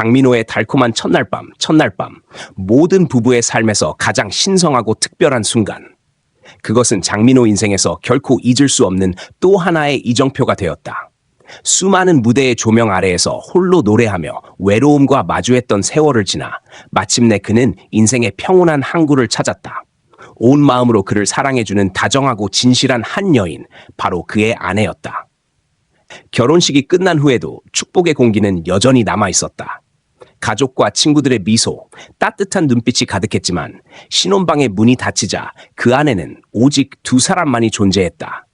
장민호의 달콤한 첫날 밤, 첫날 밤. 모든 부부의 삶에서 가장 신성하고 특별한 순간. 그것은 장민호 인생에서 결코 잊을 수 없는 또 하나의 이정표가 되었다. 수많은 무대의 조명 아래에서 홀로 노래하며 외로움과 마주했던 세월을 지나 마침내 그는 인생의 평온한 항구를 찾았다. 온 마음으로 그를 사랑해주는 다정하고 진실한 한 여인, 바로 그의 아내였다. 결혼식이 끝난 후에도 축복의 공기는 여전히 남아 있었다. 가족과 친구들의 미소, 따뜻한 눈빛이 가득했지만 신혼방의 문이 닫히자 그 안에는 오직 두 사람만이 존재했다.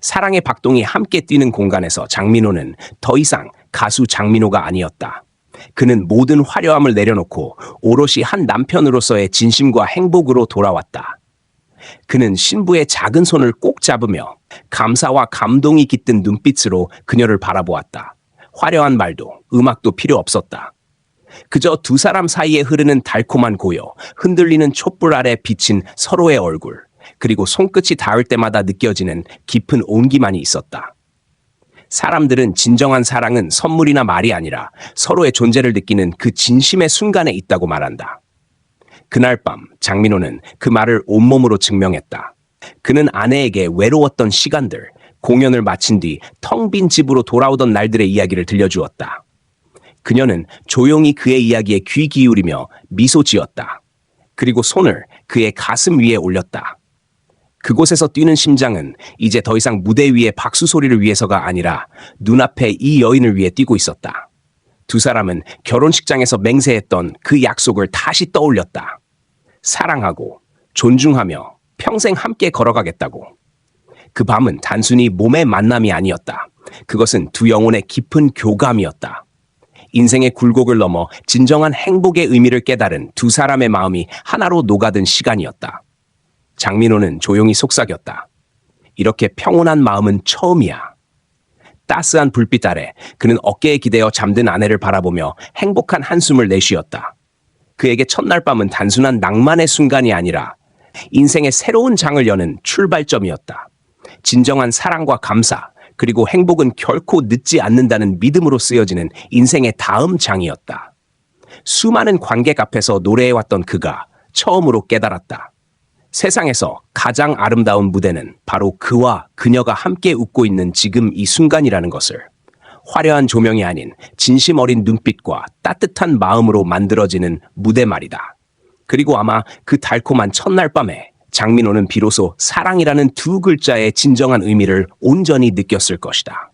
사랑의 박동이 함께 뛰는 공간에서 장민호는 더 이상 가수 장민호가 아니었다. 그는 모든 화려함을 내려놓고 오롯이 한 남편으로서의 진심과 행복으로 돌아왔다. 그는 신부의 작은 손을 꼭 잡으며 감사와 감동이 깃든 눈빛으로 그녀를 바라보았다. 화려한 말도 음악도 필요 없었다. 그저 두 사람 사이에 흐르는 달콤한 고요, 흔들리는 촛불 아래 비친 서로의 얼굴, 그리고 손끝이 닿을 때마다 느껴지는 깊은 온기만이 있었다. 사람들은 진정한 사랑은 선물이나 말이 아니라 서로의 존재를 느끼는 그 진심의 순간에 있다고 말한다. 그날 밤 장민호는 그 말을 온몸으로 증명했다. 그는 아내에게 외로웠던 시간들, 공연을 마친 뒤 텅 빈 집으로 돌아오던 날들의 이야기를 들려주었다. 그녀는 조용히 그의 이야기에 귀 기울이며 미소 지었다. 그리고 손을 그의 가슴 위에 올렸다. 그곳에서 뛰는 심장은 이제 더 이상 무대 위의 박수 소리를 위해서가 아니라 눈앞에 이 여인을 위해 뛰고 있었다. 두 사람은 결혼식장에서 맹세했던 그 약속을 다시 떠올렸다. 사랑하고 존중하며 평생 함께 걸어가겠다고. 그 밤은 단순히 몸의 만남이 아니었다. 그것은 두 영혼의 깊은 교감이었다. 인생의 굴곡을 넘어 진정한 행복의 의미를 깨달은 두 사람의 마음이 하나로 녹아든 시간이었다. 장민호는 조용히 속삭였다. 이렇게 평온한 마음은 처음이야. 따스한 불빛 아래 그는 어깨에 기대어 잠든 아내를 바라보며 행복한 한숨을 내쉬었다. 그에게 첫날 밤은 단순한 낭만의 순간이 아니라 인생의 새로운 장을 여는 출발점이었다. 진정한 사랑과 감사, 그리고 행복은 결코 늦지 않는다는 믿음으로 쓰여지는 인생의 다음 장이었다. 수많은 관객 앞에서 노래해왔던 그가 처음으로 깨달았다. 세상에서 가장 아름다운 무대는 바로 그와 그녀가 함께 웃고 있는 지금 이 순간이라는 것을 화려한 조명이 아닌 진심 어린 눈빛과 따뜻한 마음으로 만들어지는 무대 말이다. 그리고 아마 그 달콤한 첫날 밤에 장민호는 비로소 사랑이라는 두 글자의 진정한 의미를 온전히 느꼈을 것이다.